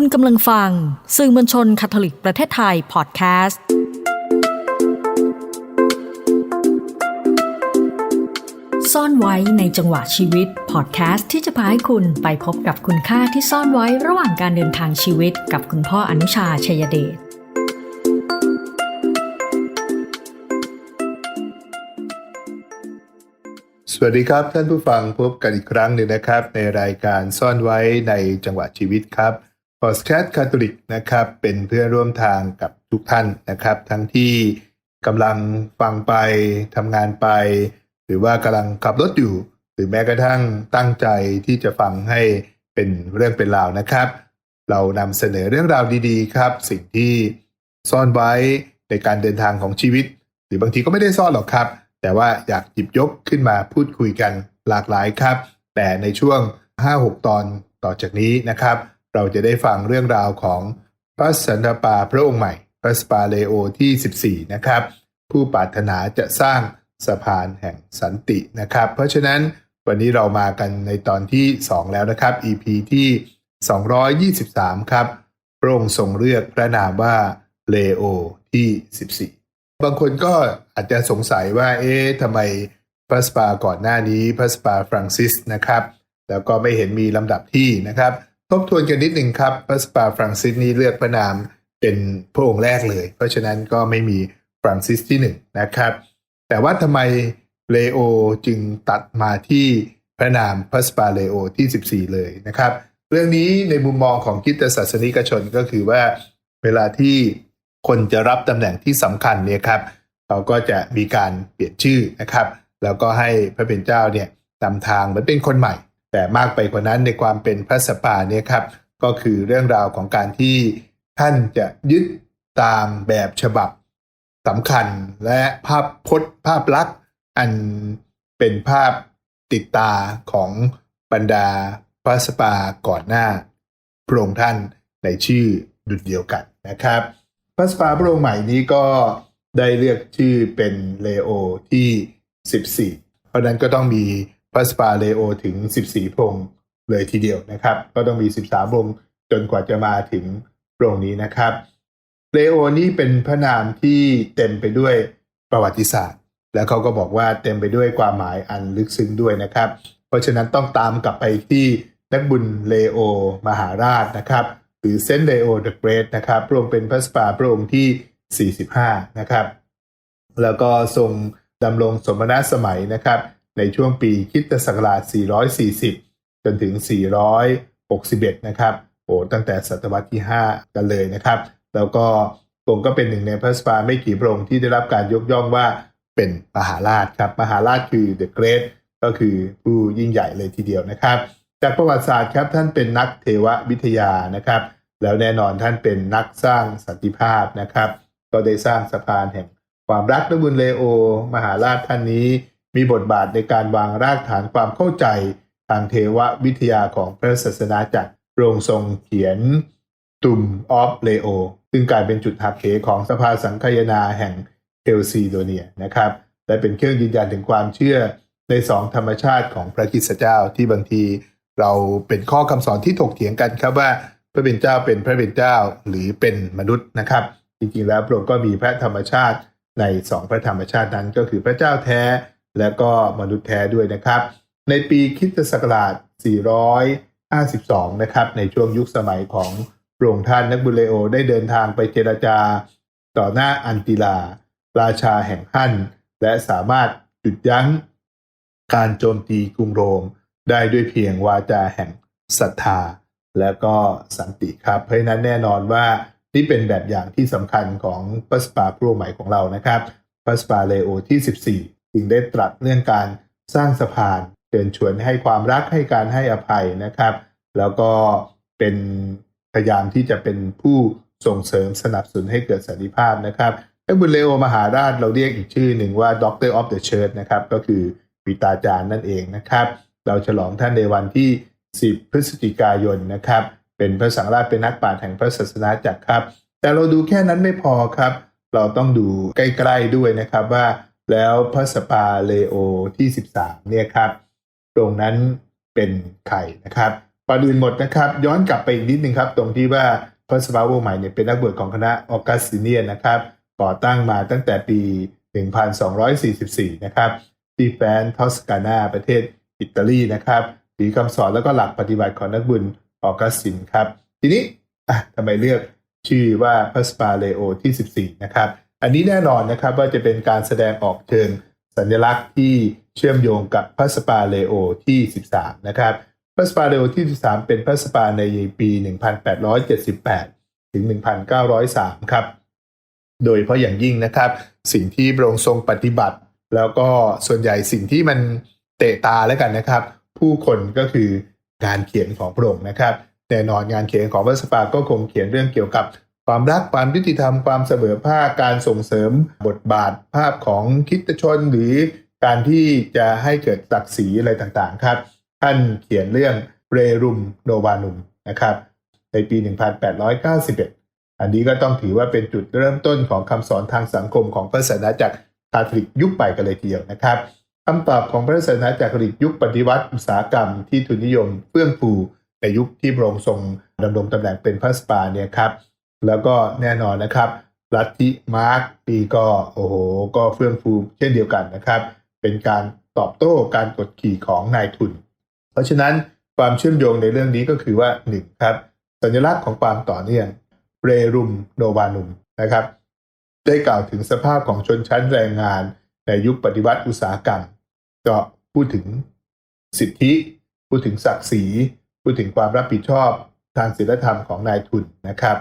คุณกำลังฟัง สื่อมวลชนคาทอลิกประเทศไทยพอดแคสต์ซ่อนไว้ในจังหวะชีวิตพอดแคสต์ที่จะพาให้คุณไปพบกับคุณค่าที่ซ่อนไว้ระหว่างการเดินทางชีวิตกับคุณพ่ออนุชาชัยเดชสวัสดีครับท่านผู้ฟังพบกันอีกครั้งหนึ่งนะครับ ในรายการซ่อนไว้ในจังหวะชีวิตครับ พอสแคทคาทอลิกนะครับเป็นเพื่อนร่วมทางกับทุกท่านนะครับ ทั้งที่กำลังฟังไปทำงานไป หรือว่ากำลังขับรถอยู่ หรือแม้กระทั่งตั้งใจที่จะฟังให้เป็นเรื่องเป็นราวนะครับ เรานำเสนอเรื่องราวดีๆ ครับ สิ่งที่ซ่อนไว้ในการเดินทางของชีวิต หรือบางทีก็ไม่ได้ซ่อนหรอกครับ แต่ว่าอยากหยิบยกขึ้นมาพูดคุยกันหลากหลายครับ แต่ในช่วง 5-6 ตอนต่อจากนี้นะครับ เราจะได้ฟังเรื่องราวของพระสันตปาพระองค์ใหม่ พระสปาเลโอที่ 14 นะครับ ผู้ปรารถนาจะสร้างสะพานแห่งสันตินะครับ เพราะฉะนั้นวันนี้เรามากันในตอนที่ 2 แล้วนะครับ EP ที่ 223 ครับ พระองค์ทรงเลือกพระนามว่าเลโอที่ 14 บางคนก็อาจจะสงสัยว่า เอ๊ะทำไมพระสปาก่อนหน้านี้พระสปาฟรังซิสนะครับ แล้วก็ไม่เห็นมีลำดับที่นะครับ ทบทวนกันนิดหนึ่งครับพระสปาฟรังซิสนี้เลือกพระนามเป็นพระองค์แรกเลย เพราะฉะนั้นก็ไม่มีฟรังซิสที่1นะครับ แต่ว่าทำไมเลโอจึงตัดมาที่พระนามพระสปาเลโอที่ 14 เลยนะครับ เรื่องนี้ในมุมมองของคิดศาสนิกชนก็คือว่าเวลาที่คนจะรับตำแหน่งที่สำคัญเนี่ยครับเขาก็จะมีการเปลี่ยนชื่อนะครับ แล้วก็ให้พระเป็นเจ้าเนี่ยนำทางเหมือนเป็นคนใหม่ แต่มากไปกว่านั้นในความเป็นพระสปาเนี่ยครับก็คือเรื่องราวของการที่ท่านจะยึดตามแบบฉบับสำคัญและภาพพจน์ภาพลักษณ์อันเป็นภาพติดตาของบรรดาพระสปาก่อนหน้าพระองค์ท่านในชื่อดุจเดียวกันนะครับพระสปาพระองค์ใหม่นี้ก็ได้เลือกชื่อเป็นเลโอที่ 14 เพราะนั้นก็ต้องมี พระสปาเลโอถึง 14 พระองค์เลยทีเดียวนะครับ ก็ต้องมี 13 พระองค์จนกว่าจะมาถึงพระองค์นี้นะครับเลโอนี้เป็นพระนามที่เต็มไปด้วยประวัติศาสตร์ แล้วเขาก็บอกว่าเต็มไปด้วยความหมายอันลึกซึ้งด้วยนะครับ เพราะฉะนั้นต้องตามกลับไปที่นักบุญเลโอมหาราชนะครับ หรือเซนเลโอเดอะเกรทนะครับพระองค์เป็นพระสปาพระองค์ที่ 45 นะครับ แล้วก็ทรงดำรงสมณสมัยนะครับ ในช่วงปีคริสตศักราช 440 จนถึง 461 นะครับโอ้ตั้งแต่ศตวรรษที่ 5 กันเลยนะครับ แล้วก็พงก็เป็นหนึ่งในพระสปาไม่กี่พระองค์ที่ได้รับการยกย่องว่าเป็นมหาราชครับมหาราชคือ The Great ก็คือผู้ยิ่งใหญ่เลยทีเดียวนะครับ จากประวัติศาสตร์ครับท่านเป็นนักเทววิทยานะครับ แล้วแน่นอนท่านเป็นนักสร้างสันติภาพนะครับ ก็ได้สร้างสะพานแห่งความรักนบุญเลโอ มหาราชท่านนี้ มีบทบาทในการวางรากฐานความเข้าใจ ทางเทววิทยาของพระศาสนาจักโรงทรงเขียนตุมออฟเลโอซึ่งกลายเป็นจุดหักเหของสภาสังคายนาแห่งเอลซีโดเนียนะครับและเป็นเครื่องยืนยันถึงความเชื่อในสองธรรมชาติของพระคริสตเจ้าที่บางทีเราเป็นข้อคำสอนที่ถกเถียงกันครับว่าพระเป็นเจ้าเป็นพระเป็นเจ้าหรือเป็นมนุษย์นะครับ จริงๆแล้วพระองค์ก็มีพระธรรมชาติในสองพระธรรมชาตินั้นก็คือพระเจ้าแท้ และก็มนุษย์แท้ด้วยนะครับ ในปีคริสตศักราช 452 นะครับ ในช่วงยุคสมัยของพระองค์ท่านนักบุเลโอได้เดินทางไปเจรจาต่อหน้าอันติลา ราชาแห่งฮั่น และสามารถหยุดยั้งการโจมตีกรุงโรม ได้ด้วยเพียงวาจาแห่งศรัทธา และก็สันติครับ เพราะนั้นแน่นอนว่านี่เป็นแบบอย่างที่สำคัญของพัสปาพรใหม่ของเรานะครับพัสปาเลโอที่ 14 จึงได้ตรัสเรื่องการสร้างสะพานเชิญชวนให้ความรักให้การให้อภัยนะครับ แล้วก็เป็นพยายามที่จะเป็นผู้ส่งเสริมสนับสนุนให้เกิดสันติภาพนะครับไอ้บุญเลโอมหาราชเราเรียกอีกชื่อหนึ่งว่า Doctor of the Church นะครับ ก็คือปิตาจารย์นั่นเองนะครับ เราฉลองท่านในวันที่ 10 พฤศจิกายนนะครับ เป็นพระสังฆราชเป็นนักปราชญ์แห่งพระศาสนาจักรครับ แต่เราดูแค่นั้นไม่พอครับ เราต้องดูใกล้ๆด้วยนะครับว่า แล้วพระสปาเลโอที่ 13เนี่ยครับตรงนั้นเป็นใครนะครับก่อนอื่นหมดนะครับ ย้อนกลับไปอีกนิดนึงครับ ตรงที่ว่าพระสภาวงใหม่เนี่ยเป็นนักบวชของคณะออกัสติเนียนะครับก่อตั้งมาตั้งแต่ปี 1244 นะครับที่แฟนทอสกานาประเทศอิตาลีนะครับถือคำสอนแล้วก็หลักปฏิบัติของนักบุญออกัสตินครับ ทีนี้ทำไมเลือกชื่อว่าพระสปาเลโอที่ 14 นะครับ อันนี้แน่นอนนะครับว่าจะเป็นการแสดงออกเชิงสัญลักษณ์ที่เชื่อมโยงกับพระสปาเลโอที่ 13 นะครับพระสปาเลโอที่ 13 เป็นพระสปาในปี 1878 ถึง 1903 ครับ โดยเฉพาะอย่างยิ่งนะครับ สิ่งที่พระองค์ทรงปฏิบัติ แล้วก็ส่วนใหญ่สิ่งที่มันเตะตาแล้วกันนะครับ ผู้คนก็คืองานเขียนของพระองค์นะครับแน่นอนงานเขียนของพระสปาก็คงเขียนเรื่องเกี่ยวกับ ความรักความยุติธรรมความเสมอภาคการส่งเสริมบทบาทภาพของคิดชนหรือการที่จะให้เกิดศักดิ์ศรีอะไรต่างๆครับ ท่านเขียนเรื่องเรรุมโนวานุมนะครับ ในปี 1891 อันนี้ก็ต้องถือว่าเป็นจุดเริ่มต้นของคำสอนทางสังคมของพระศาสนาจักรคาทอลิกยุคใหม่กันเลยทีเดียวนะครับคำตอบของพระศาสนาจักรคาทอลิกยุคปฏิวัติอุตสาหกรรมที่ทุนนิยมเฟื่องฟูในยุคที่พระองค์ทรงดำรงตำแหน่งเป็นพระสปาเนี่ยครับ แล้วก็แน่นอนนะครับลัทธิมาร์กปีก็โอ้โหก็เฟื่องฟูเช่นเดียวกันนะครับ เป็นการตอบโต้การกดขี่ของนายทุน เพราะฉะนั้นความเชื่อมโยงในเรื่องนี้ก็คือว่าหนึ่งครับ สัญลักษณ์ของความต่อเนื่องเรรุมโนวานุมนะครับ ได้กล่าวถึงสภาพของชนชั้นแรงงานในยุคปฏิวัติอุตสาหกรรม ก็พูดถึงสิทธิ พูดถึงศักดิ์ศรี พูดถึงความรับผิดชอบทางศีลธรรมของนายทุนนะครับ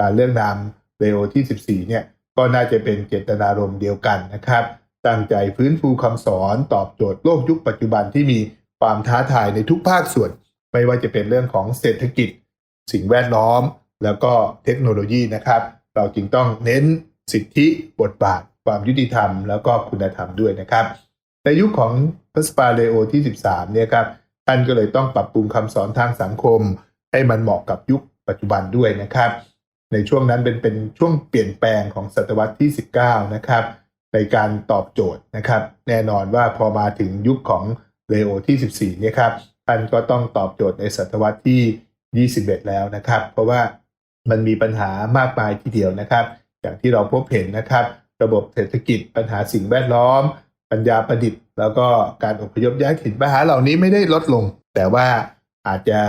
การเลือกนามเลโอที่ 14 เนี่ยก็น่าจะเป็นเจตนารมณ์เดียวกันนะครับ ตั้งใจฟื้นฟูคำสอนตอบโจทย์โลกยุคปัจจุบันที่มีความท้าทายในทุกภาคส่วน ไม่ว่าจะเป็นเรื่องของเศรษฐกิจ สิ่งแวดล้อม แล้วก็เทคโนโลยีนะครับ เราจึงต้องเน้นสิทธิบทบาท ความยุติธรรม แล้วก็คุณธรรมด้วยนะครับ ในยุคของพระสปาเลโอที่ 13 เนี่ยครับท่านก็เลยต้องปรับปรุงคำสอนทางสังคม ให้มันเหมาะกับยุคปัจจุบันด้วยนะครับ ในช่วงนั้นเป็นเป็นช่วงเปลี่ยนแปลงของศตวรรษที่ 19 นะครับ ในการตอบโจทย์นะครับ แน่นอนว่าพอมาถึงยุคของเลโอที่ 14 เนี่ยครับท่านก็ต้องตอบโจทย์ในศตวรรษที่ 21 แล้วนะครับ เพราะว่ามันมีปัญหามากมายทีเดียวนะครับ อย่างที่เราพบเห็นนะครับ ระบบเศรษฐกิจปัญหาสิ่งแวดล้อม ปัญญาประดิษฐ์ แล้วก็การอพยพย้ายถิ่นปัญหาเหล่านี้ไม่ได้ลดลง แต่ว่าอาจจะ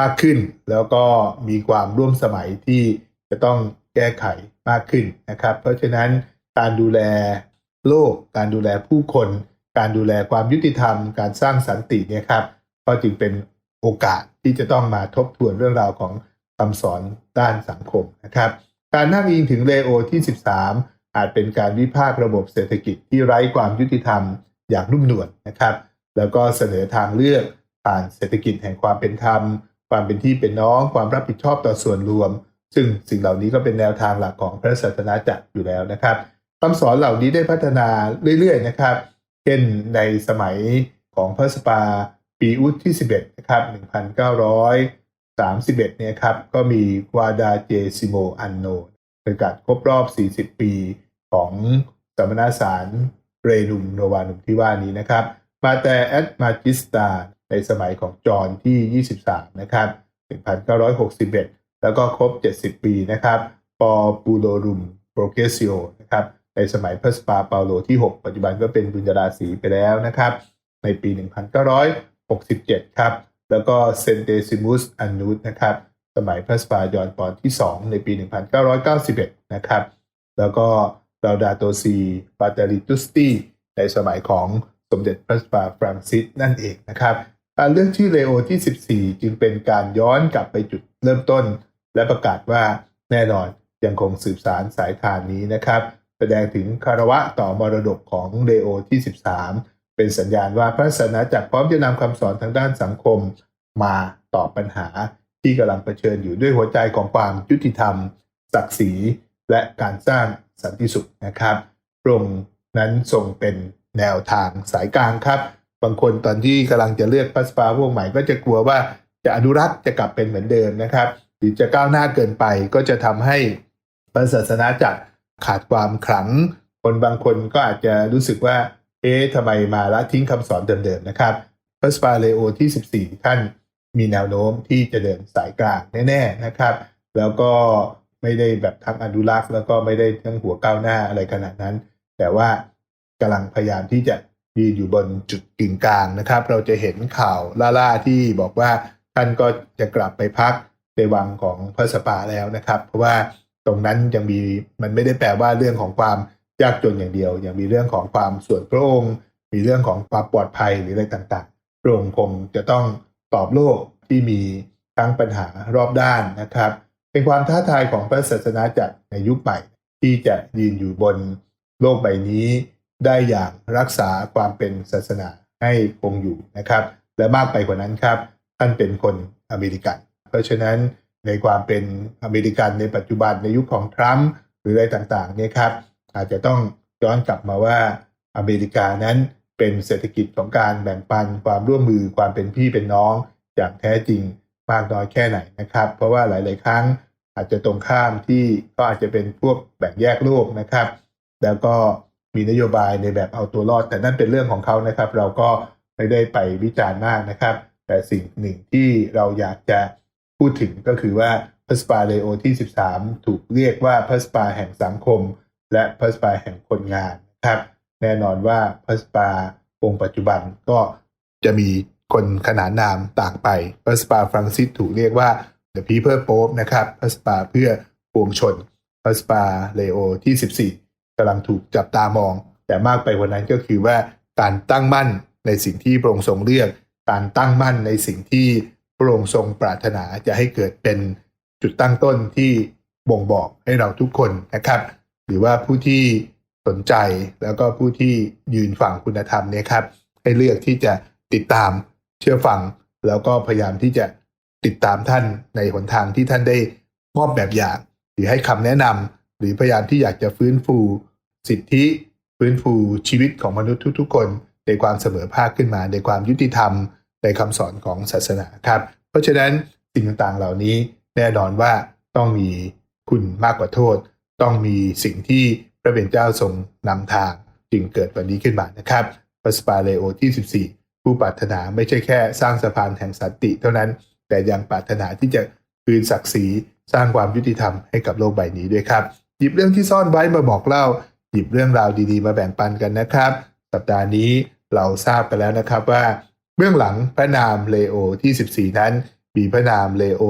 มากขึ้น แล้วก็มีความร่วมสมัยที่จะต้องแก้ไขมากขึ้นนะครับ เพราะฉะนั้นการดูแลโลก การดูแลผู้คน การดูแลความยุติธรรม การสร้างสันติเนี่ยครับ ก็จึงเป็นโอกาสที่จะต้องมาทบทวนเรื่องราวของคำสอนด้านสังคมนะครับ การนั่งอิงถึงเลโอที่ 13 อาจเป็นการวิพากษ์ระบบเศรษฐกิจที่ไร้ความยุติธรรมอย่างนุ่มนวลนะครับ แล้วก็เสนอทางเลือกผ่านเศรษฐกิจแห่งความเป็นธรรม ความเป็นที่เป็นน้อง ความรับผิดชอบต่อส่วนรวม ซึ่งสิ่งเหล่านี้ก็เป็นแนวทางหลักของพระศาสนาจักรอยู่แล้วนะครับคำสอนเหล่านี้ได้พัฒนาเรื่อยๆนะครับ เช่นในสมัยของพระสปาปีอุสที่ 11 นะครับ 1931 เนี่ยครับ ก็มีวาดาเจซิโมอันโนป็นการครบรอบ 40 ปีของสมณสารเรนุมโนวานุมที่ว่านี้นะครับ มาแต่แอดมาจิสตา ในสมัยของจอห์นที่ 23 นะครับ 1961 แล้วก็ครบ 70 ปีนะครับปอปูโดรุมโปรเกซิโอนะครับในสมัยพระสปาเปาโลที่ 6 ปัจจุบันก็เป็นบุญญาราศีไปแล้วนะครับ ในปี 1967 ครับ แล้วก็เซนเตซิมุสอันนูตนะครับสมัยพระสปายอนปอนที่ 2 ในปี 1991 นะครับ แล้วก็ลาดาโตซีปาเตริตุสตีในสมัยของสมเด็จพระสปาฟรังซิสนั่นเองนะครับ การเลือกชื่อเลโอที่ 14 จึงเป็นการย้อนกลับไปจุดเริ่มต้น และประกาศว่าแน่นอนยังคงสืบสารสายทานนี้นะครับ แสดงถึงคารวะต่อมรดกของเลโอที่ 13 เป็นสัญญาณว่าพระศาสนาจักรพร้อมจะนำคำสอนทางด้านสังคม มาตอบปัญหาที่กำลังเผชิญอยู่ด้วยหัวใจของความยุติธรรม ศักดิ์ศรีและการสร้างสันติสุขนะครับพระองค์นั้นทรงเป็นแนวทางสายกลางครับ บางคนตอนที่กำลังจะเลือกพระสปาพวกใหม่ก็จะกลัวว่าจะอนุรักษ์จะกลับเป็นเหมือนเดิมนะครับ หรือจะก้าวหน้าเกินไปก็จะทำให้พระศาสนาจักรขาดความขลัง คนบางคนก็อาจจะรู้สึกว่า เอ๊ะทำไมมาละทิ้งคำสอนเดิมๆนะครับพระสปาเลโอที่ 14 ท่านมีแนวโน้มที่จะเดินสายกลางแน่ๆนะครับ แล้วก็ไม่ได้แบบทั้งอนุรักษ์ แล้วก็ไม่ได้ทั้งหัวก้าวหน้าอะไรขนาดนั้น แต่ว่ากำลังพยายามที่จะ ยืนอยู่บนจุดกึ่งกลางนะครับ เราจะเห็นข่าวล่าๆที่บอกว่าท่านก็จะกลับไปพักในวังของพระสปาแล้วนะครับ เพราะว่าตรงนั้นยังมีมันไม่ได้แปลว่าเรื่องของความยากจนอย่างเดียว ยังมีเรื่องของความส่วนพระองค์ มีเรื่องของความปลอดภัยหรืออะไรต่างๆพระองค์คงจะต้องตอบโลกที่มีทั้งปัญหารอบด้านนะครับ เป็นความท้าทายของพระศาสนาจักรในยุคใหม่ที่จะยืนอยู่บนโลกใบนี้ ได้อย่างรักษาความเป็นศาสนาให้คงอยู่นะครับ และมากไปกว่านั้นครับ ท่านเป็นคนอเมริกัน เพราะฉะนั้นในความเป็นอเมริกันในปัจจุบันในยุคของทรัมป์หรืออะไรต่างๆเนี่ยครับอาจจะต้องย้อนกลับมาว่าอเมริกานั้นเป็นเศรษฐกิจของการแบ่งปันความร่วมมือความเป็นพี่เป็นน้องอย่างแท้จริงมากน้อยแค่ไหนนะครับ เพราะว่าหลาย ๆ ครั้งอาจจะตรงข้ามที่ก็อาจจะเป็นพวกแบ่งแยกโลกนะครับ แล้วก็ มีนโยบายในแบบเอาตัวรอด แต่นั่นเป็นเรื่องของเขานะครับ เราก็ไม่ได้ไปวิจารณ์มากนะครับ แต่สิ่งหนึ่งที่เราอยากจะพูดถึงก็คือว่าพระสปาเลโอที่ 13 ถูกเรียกว่าพระสปาแห่งสังคม และพระสปาแห่งคนงานนะครับ แน่นอนว่าพระสปาองค์ปัจจุบันก็จะมีคนขนานนามต่างไปพระสปาฟรังซิสถูกเรียกว่า The People Pope นะครับพระสปาเพื่อปวงชนพระสปาเลโอที่ 14 กำลังถูกจับตามอง แต่มากไปกว่านั้นก็คือว่าการตั้งมั่นในสิ่งที่พระองค์ทรงเลือก การตั้งมั่นในสิ่งที่พระองค์ทรงปรารถนาจะให้เกิดเป็นจุดตั้งต้นที่บ่งบอกให้เราทุกคนนะครับ หรือว่าผู้ที่สนใจแล้วก็ผู้ที่ยืนฝั่งคุณธรรมเนี่ยครับ ให้เลือกที่จะติดตามเชื่อฟัง แล้วก็พยายามที่จะติดตามท่านในหนทางที่ท่านได้มอบแบบอย่าง หรือให้คำแนะนำ หรือพยายามที่อยากจะฟื้นฟูสิทธิฟื้นฟูชีวิตของมนุษย์ทุก ๆ คนในความเสมอภาคขึ้นมา ในความยุติธรรมในคำสอนของศาสนาครับ เพราะฉะนั้นสิ่งต่างๆเหล่านี้แน่นอนว่าต้องมีคุณมากกว่าโทษ ต้องมีสิ่งที่พระเป็นเจ้าทรงนำทางจึงเกิดวันนี้ขึ้นมานะครับพระสปาเลโอที่ 14 ผู้ปรารถนาไม่ใช่แค่สร้างสะพานแห่งสันติเท่านั้น แต่ยังปรารถนาที่จะคืนศักดิ์ศรีสร้างความยุติธรรมให้กับโลกใบนี้ด้วยครับ หยิบเรื่องที่ซ่อนไว้มาบอกเล่า หยิบเรื่องราวดีๆ มาแบ่งปันกันนะครับ สัปดาห์นี้เราทราบกันแล้วนะครับว่า เบื้องหลังพระนามเลโอที่ 14 นั้น มีพระนามเลโอ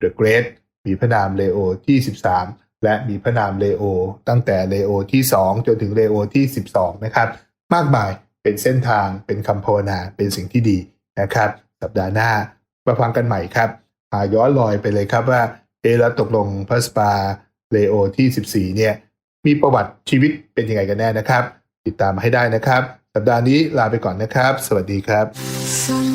The Great มีพระนามเลโอที่ 13 และมีพระนามเลโอ ตั้งแต่เลโอที่ 2 จนถึงเลโอที่ 12 นะครับ มากมายเป็นเส้นทางเป็นคำภาวนาเป็นสิ่งที่ดีนะครับ สัปดาห์หน้ามาฟังกันใหม่ครับพาย้อนลอยไปเลยครับว่าเอแล้วตกลงพระสปา เลโอที่ 14 เนี่ย มีประวัติชีวิตเป็นยังไงกันแน่นะครับ ติดตามมาให้ได้นะครับ สัปดาห์นี้ลาไปก่อนนะครับ สวัสดีครับ